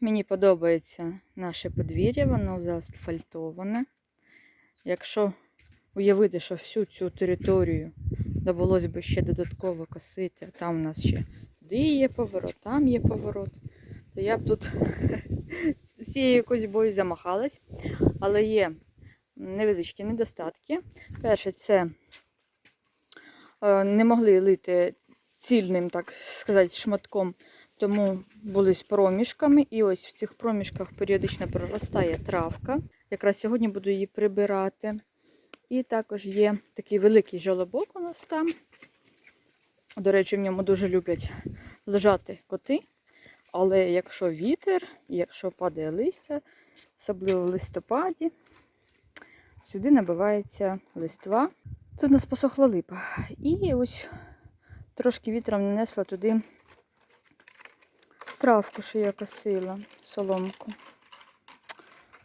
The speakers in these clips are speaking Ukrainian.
Мені подобається наше подвір'я, воно заасфальтоване. Якщо уявити, що всю цю територію довелось би ще додатково косити, а там у нас ще де є поворот, там є поворот, то я б тут з цією козьбою замахалась. Але є невеличкі недостатки. Перше, це е, не могли лити цільним, так сказати, шматком, тому були з проміжками. І ось в цих проміжках періодично проростає травка. Якраз сьогодні буду її прибирати. І також є такий великий жолобок у нас там. До речі, в ньому дуже люблять лежати коти. Але якщо вітер, якщо падає листя, особливо в листопаді, сюди набивається листва. Це в нас посохла липа. І ось трошки вітром нанесла туди травку, що я косила, соломку.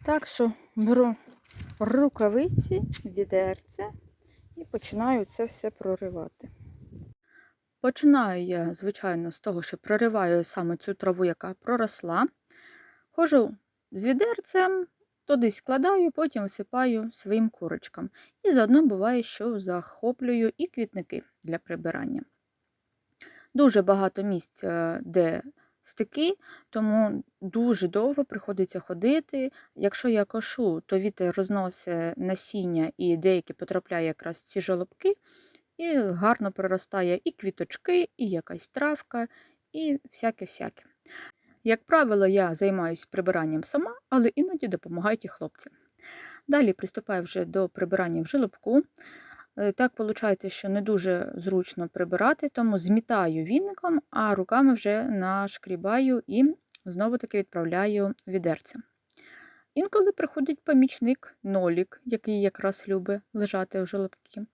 Так що беру рукавиці, відерце і починаю це все проривати. Починаю я, звичайно, з того, що прориваю саме цю траву, яка проросла. Хожу з відерцем, туди складаю, потім висипаю своїм курочкам. І заодно буває, що захоплюю і квітники для прибирання. Дуже багато місць, е, де стики, тому дуже довго приходиться ходити. Якщо я кошу, то вітер розносить насіння і деякі потрапляє якраз в ці жолобки, і гарно проростає і квіточки, і якась травка, і всяке-всяке. Як правило, я займаюся прибиранням сама, але іноді допомагають і хлопці. Далі приступаю вже до прибирання в жилобку. Е, Так виходить, що не дуже зручно прибирати, тому змітаю віником, а руками вже нашкрібаю і знову-таки відправляю відерця. Інколи приходить помічник нолік, який якраз любить лежати в жолобці.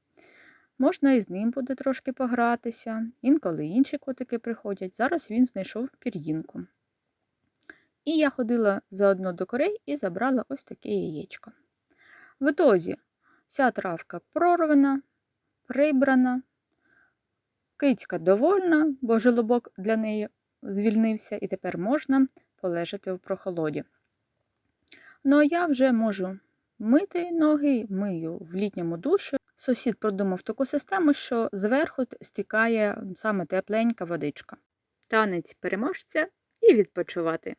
Можна і з ним буде трошки погратися, інколи інші котики приходять. Зараз він знайшов пір'їнку. І я ходила заодно до корей і забрала ось таке яєчко. В ітозі вся травка прорвана, прибрана, кицька довольна, бо желобок для неї звільнився, і тепер можна полежати в прохолоді. Ну а я вже можу мити ноги, мию в літньому душі. Сусід продумав таку систему, що зверху стікає саме тепленька водичка. Танець переможця і відпочивати.